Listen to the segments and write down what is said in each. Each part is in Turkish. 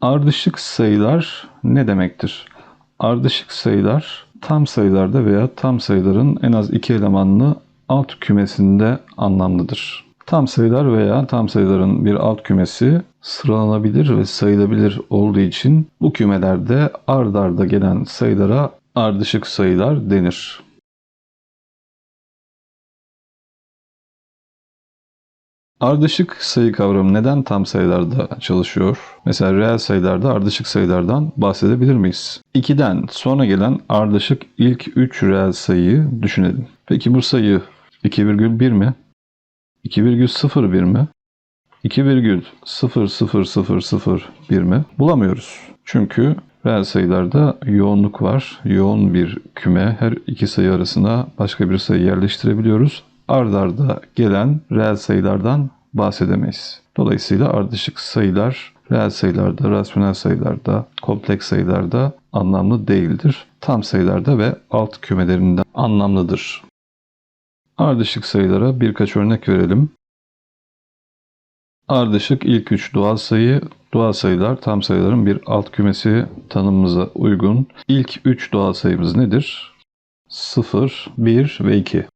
Ardışık sayılar ne demektir? Ardışık sayılar tam sayılarda veya tam sayıların en az iki elemanlı alt kümesinde anlamlıdır. Tam sayılar veya tam sayıların bir alt kümesi sıralanabilir ve sayılabilir olduğu için bu kümelerde ard arda gelen sayılara ardışık sayılar denir. Ardışık sayı kavramı neden tam sayılarda çalışıyor? Mesela reel sayılarda ardışık sayılardan bahsedebilir miyiz? 2'den sonra gelen ardışık ilk 3 reel sayıyı düşünelim. Peki bu sayı 2,1 mi? 2,01 mi? 2,00001 mi? Bulamıyoruz. Çünkü reel sayılarda yoğunluk var. Yoğun bir küme her iki sayı arasına başka bir sayı yerleştirebiliyoruz. Ard arda gelen reel sayılardan bahsedemeyiz. Dolayısıyla ardışık sayılar reel sayılarda, rasyonel sayılarda, kompleks sayılarda anlamlı değildir. Tam sayılarda ve alt kümelerinde anlamlıdır. Ardışık sayılara birkaç örnek verelim. Ardışık ilk üç doğal sayı, doğal sayılar tam sayıların bir alt kümesi tanımımıza uygun. İlk üç doğal sayımız nedir? 0, 1 ve 2.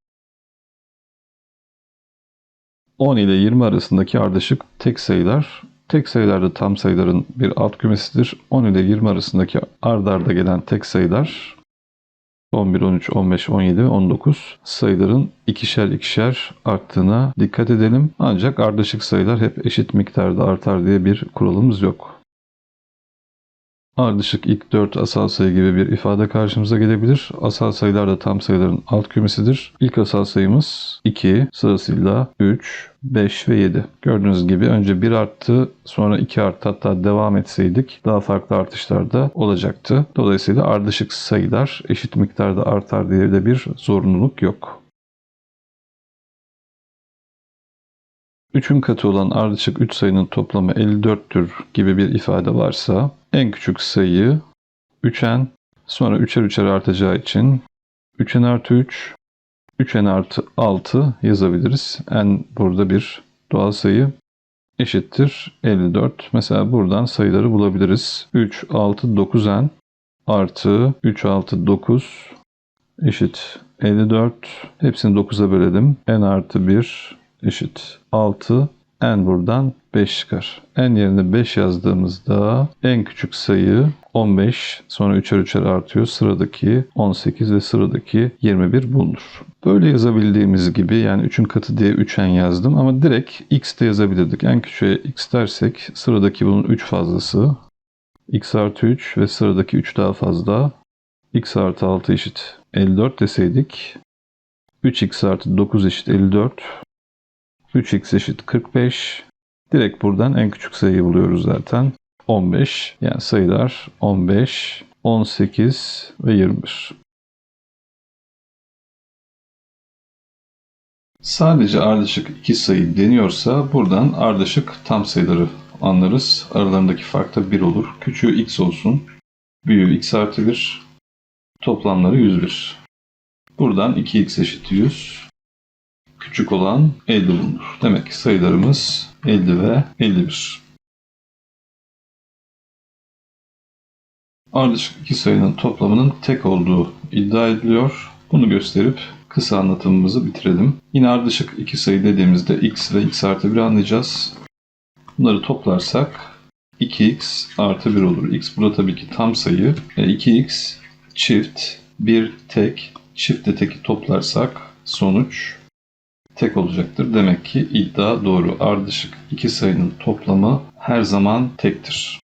10 ile 20 arasındaki ardışık tek sayılar, tek sayılarda tam sayıların bir alt kümesidir. 10 ile 20 arasındaki ard arda gelen tek sayılar 11, 13, 15, 17 ve 19 sayıların ikişer ikişer arttığına dikkat edelim. Ancak ardışık sayılar hep eşit miktarda artar diye bir kuralımız yok. Ardışık ilk 4 asal sayı gibi bir ifade karşımıza gelebilir. Asal sayılar da tam sayıların alt kümesidir. İlk asal sayımız 2, sırasıyla 3, 5 ve 7. Gördüğünüz gibi önce 1 arttı, sonra 2 arttı. Hatta devam etseydik daha farklı artışlar da olacaktı. Dolayısıyla ardışık sayılar eşit miktarda artar diye de bir zorunluluk yok. 3'ün katı olan ardışık 3 sayının toplamı 54'tür gibi bir ifade varsa en küçük sayı 3n sonra 3'er 3'er artacağı için 3n artı 3 3n artı 6 yazabiliriz. n burada bir doğal sayı eşittir 54. Mesela buradan sayıları bulabiliriz. 3, 6, 9n artı 3, 6, 9 eşit 54. Hepsini 9'a bölelim. n artı 1 eşit 6. n buradan 5 çıkar. n yerine 5 yazdığımızda en küçük sayı 15 sonra 3'er 3'er artıyor. Sıradaki 18 ve sıradaki 21 bulunur. Böyle yazabildiğimiz gibi yani 3'ün katı diye 3n yazdım ama direkt x de yazabilirdik. En küçüğe x dersek sıradaki bunun 3 fazlası x artı 3 ve sıradaki 3 daha fazla x artı 6 eşit 54 deseydik 3x artı 9 eşit 54 3x eşit 45. Direkt buradan en küçük sayıyı buluyoruz zaten. 15. Yani sayılar 15, 18 ve 21. Sadece ardışık iki sayı deniyorsa buradan ardışık tam sayıları anlarız. Aralarındaki fark da 1 olur. Küçüğü x olsun. Büyüğü x artı 1. Toplamları 101. Buradan 2x eşit 100 küçük olan 50 bulunur. Demek ki sayılarımız 50 ve 51. Ardışık iki sayının toplamının tek olduğu iddia ediliyor. Bunu gösterip kısa anlatımımızı bitirelim. Yine ardışık iki sayı dediğimizde x ve x artı 1 anlayacağız. Bunları toplarsak 2x artı 1 olur. x burada tabii ki tam sayı. E 2x çift, 1 tek, çift de teki toplarsak sonuç tek olacaktır. Demek ki iddia doğru. Ardışık iki sayının toplamı her zaman tektir.